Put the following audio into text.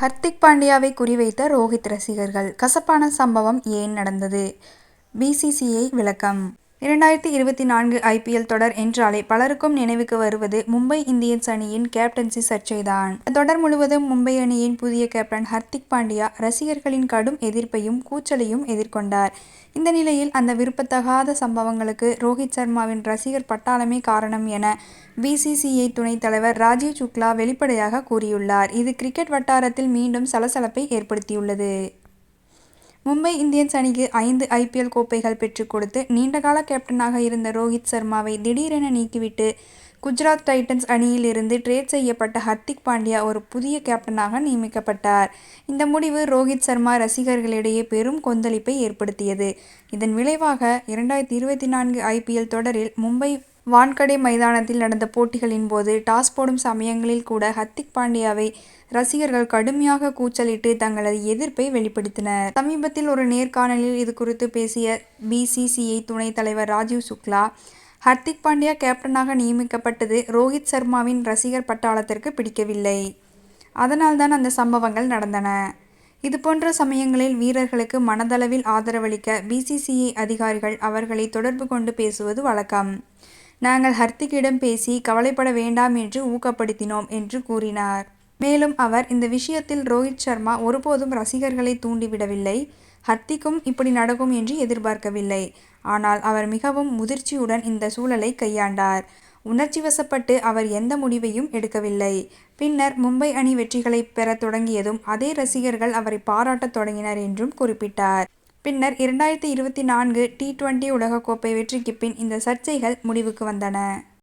ஹர்திக் பாண்டியாவை குறிவைத்த ரோஹித் ரசிகர்கள் கசப்பான சம்பவம் ஏன் நடந்தது? பிசிசிஐ விளக்கம் இரண்டாயிரத்து இருபத்தி நான்கு ஐபிஎல் தொடர் என்றாலே பலருக்கும் நினைவுக்கு வருவது மும்பை இந்தியன்ஸ் அணியின் கேப்டன்சி சர்ச்சை தான். தொடர் முழுவதும் மும்பை அணியின் புதிய கேப்டன் ஹர்திக் பாண்டியா ரசிகர்களின் கடும் எதிர்ப்பையும் கூச்சலையும் எதிர்கொண்டார். இந்த நிலையில் அந்த விருப்பத்தகாத சம்பவங்களுக்கு ரோஹித் சர்மாவின் ரசிகர் பட்டாளமே காரணம் என பிசிசிஐ துணைத் தலைவர் ராஜீவ் சுக்லா வெளிப்படையாக கூறியுள்ளார். இது கிரிக்கெட் வட்டாரத்தில் மீண்டும் சலசலப்பை ஏற்படுத்தியுள்ளது. மும்பை இந்தியன்ஸ் அணிக்கு ஐந்து ஐபிஎல் கோப்பைகள் பெற்றுக் கொடுத்து நீண்டகால கேப்டனாக இருந்த ரோஹித் சர்மாவை திடீரென நீக்கிவிட்டு குஜராத் டைட்டன்ஸ் அணியில் இருந்து செய்யப்பட்ட ஹர்திக் பாண்டியா ஒரு புதிய கேப்டனாக நியமிக்கப்பட்டார். இந்த முடிவு ரோஹித் சர்மா ரசிகர்களிடையே பெரும் கொந்தளிப்பை ஏற்படுத்தியது. இதன் விளைவாக இரண்டாயிரத்து இருபத்தி நான்கு ஐபிஎல் தொடரில் மும்பை வான்கடே மைதானத்தில் நடந்த போட்டிகளின் போது டாஸ் போடும் சமயங்களில் கூட ஹர்திக் பாண்டியாவை ரசிகர்கள் கடுமையாக கூச்சலிட்டு தங்களது எதிர்ப்பை வெளிப்படுத்தினர். சமீபத்தில் ஒரு நேர்காணலில் இது குறித்து பேசிய பிசிசிஐ துணைத் தலைவர் ராஜீவ் சுக்லா ஹர்திக் பாண்டியா கேப்டனாக நியமிக்கப்பட்டது ரோஹித் சர்மாவின் ரசிகர் பட்டாளத்திற்கு பிடிக்கவில்லை. அதனால் தான் அந்த சம்பவங்கள் நடந்தன. இதுபோன்ற சமயங்களில் வீரர்களுக்கு மனதளவில் ஆதரவளிக்க பிசிசிஐ அதிகாரிகள் அவர்களை தொடர்பு கொண்டு பேசுவது வழக்கம். நாங்கள் ஹர்த்திக்கிடம் பேசி கவலைப்பட வேண்டாம் என்று ஊக்கப்படுத்தினோம் என்று கூறினார். மேலும் அவர் இந்த விஷயத்தில் ரோஹித் சர்மா ஒருபோதும் ரசிகர்களை தூண்டிவிடவில்லை. ஹர்த்திக்கும் இப்படி நடக்கும் என்று எதிர்பார்க்கவில்லை. ஆனால் அவர் மிகவும் முதிர்ச்சியுடன் இந்த சூழலை கையாண்டார். உணர்ச்சிவசப்பட்டு அவர் எந்த முடிவையும் எடுக்கவில்லை. பின்னர் மும்பை அணி வெற்றிகளை பெறத் தொடங்கியதும் அதே ரசிகர்கள் அவரை பாராட்டத் தொடங்கினர் என்றும் குறிப்பிட்டார். பின்னர் இரண்டாயிரத்தி இருபத்தி நான்கு டி டுவெண்டி உலகக்கோப்பை வெற்றிக்கு பின் இந்த சர்ச்சைகள் முடிவுக்கு வந்தன.